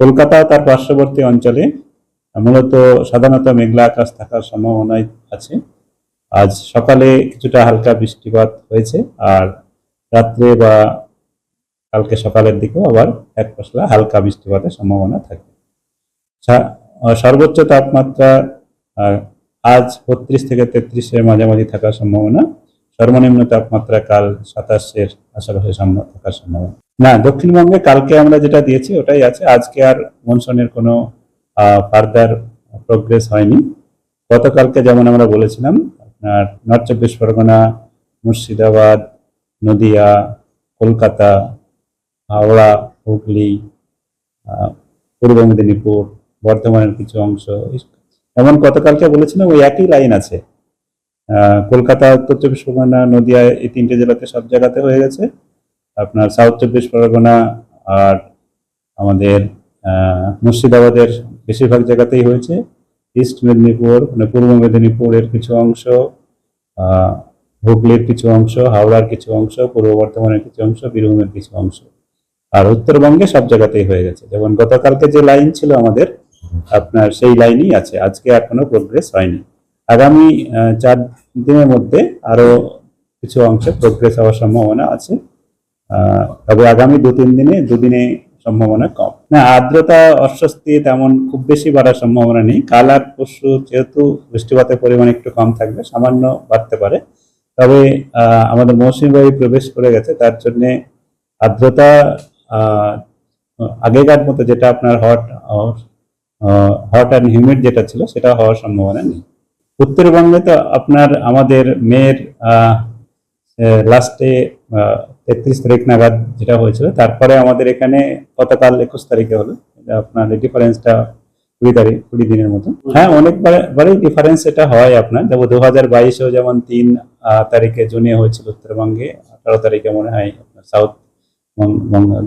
কলকাতা তার পার্শ্ববর্তী অঞ্চলে মূলত সাধারণত মেঘলা আকাশ থাকার সম্ভাবনাই আছে। আজ সকালে কিছুটা হালকা বৃষ্টিপাত হয়েছে আর রাত্রে বা কালকে সকালের দিকেও আবার এক পশলা হালকা বৃষ্টিপাতের সম্ভাবনা থাকে। সর্বোচ্চ তাপমাত্রা আজ বত্রিশ থেকে তেত্রিশের মাঝামাঝি থাকার সম্ভাবনা। সর্বনিম্ন তাপমাত্রা কাল সাতাশের আশেপাশে সম্ভব থাকার সম্ভাবনা না, দক্ষিণবঙ্গে কালকে আমরা যেটা দিয়েছি ওটাই আছে। আজকে আর মনসুনের কোনো ফার্দার প্রোগ্রেস হয়নি। গতকালকে যেমন আমরা বলেছিলাম, আপনার নর্থ চব্বিশ পরগনা মুর্শিদাবাদ, নদিয়া, কলকাতা, হাওড়া, হুগলি পূর্ব মেদিনীপুর, বর্ধমানের কিছু অংশ এমন গতকালকে বলেছিলাম ওই একই লাইন আছে। কলকাতা উত্তর চব্বিশ পরগনা, নদিয়া, এই তিনটে জেলাতে সব জায়গাতে হয়ে গেছে। আপনার সাউথ চব্বিশ পরগনা আর আমাদের মুর্শিদাবাদের বেশিরভাগ জায়গাতেই হয়েছে। ইস্ট মেদিনীপুর মানে পূর্ব মেদিনীপুরের কিছু অংশ হুগলির কিছু অংশ, হাওড়ার কিছু অংশ, পূর্ব বর্ধমানের কিছু অংশ, বীরভূমের কিছু অংশ। আর উত্তরবঙ্গে সব জায়গাতেই হয়ে গেছে। যেমন গতকালকে যে লাইন ছিল আমাদের, আপনার সেই লাইনই আছে। আজকে এখনও প্রোগ্রেস হয়নি। আগামী চার দিনের মধ্যে আরও কিছু অংশে প্রোগ্রেস হওয়ার সম্ভাবনা আছে। তবে আগামী দু তিন দিনে দুদিনে সম্ভাবনা কম। না, আর্দ্রতা, অস্বস্তি তেমন খুব বেশি বাড়ার সম্ভাবনা নেই। কাল আর পরশু যেহেতু বৃষ্টিপাতের পরিমাণ একটু কম থাকবে, সামান্য বাড়তে পারে। তবে আমাদের মৌসুমী বায়ু প্রবেশ করে গেছে, তার জন্যে আর্দ্রতা আগেকার মতো যেটা আপনার হট হট অ্যান্ড হিউমিড যেটা ছিল, সেটা হওয়ার সম্ভাবনা নেই। উত্তরবঙ্গে তো আপনার আমাদের মেয়ের লাস্টে তেত্রিশ তারিখ নাগাদ যেটা হয়েছিল, তারপরে আমাদের এখানে গতকাল একুশ তারিখে হলো। আপনার ডিফারেন্সটা কুড়ি তারিখ, কুড়ি দিনের মতো। হ্যাঁ অনেকবারই ডিফারেন্স এটা হয় আপনার। যেমন দু হাজার বাইশেও যেমন তিন তারিখে জুনে হয়েছিল উত্তরবঙ্গে আঠারো তারিখে মনে হয় আপনার সাউথ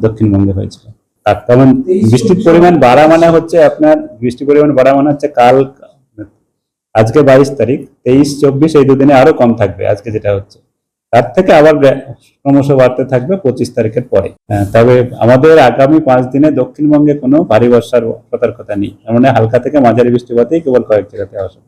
দক্ষিণবঙ্গে হয়েছিল। আর তেমন বৃষ্টির পরিমাণ বাড়া মানে হচ্ছে আপনার, বৃষ্টির পরিমাণ বাড়া মানে হচ্ছে কাল আজকে বাইশ তারিখ তেইশ চব্বিশ এই দুদিনে আরও কম থাকবে আজকে যেটা হচ্ছে। তার থেকে আবার ক্রমশ বাড়তে থাকবে পঁচিশ তারিখের পরে। হ্যাঁ, তবে আমাদের আগামী পাঁচ দিনে দক্ষিণবঙ্গে কোনো ভারী বর্ষার সতর্কতা নেই। মানে হালকা থেকে মাঝারি বৃষ্টিপাতেই কেবল কয়েক জায়গাতে আসবে।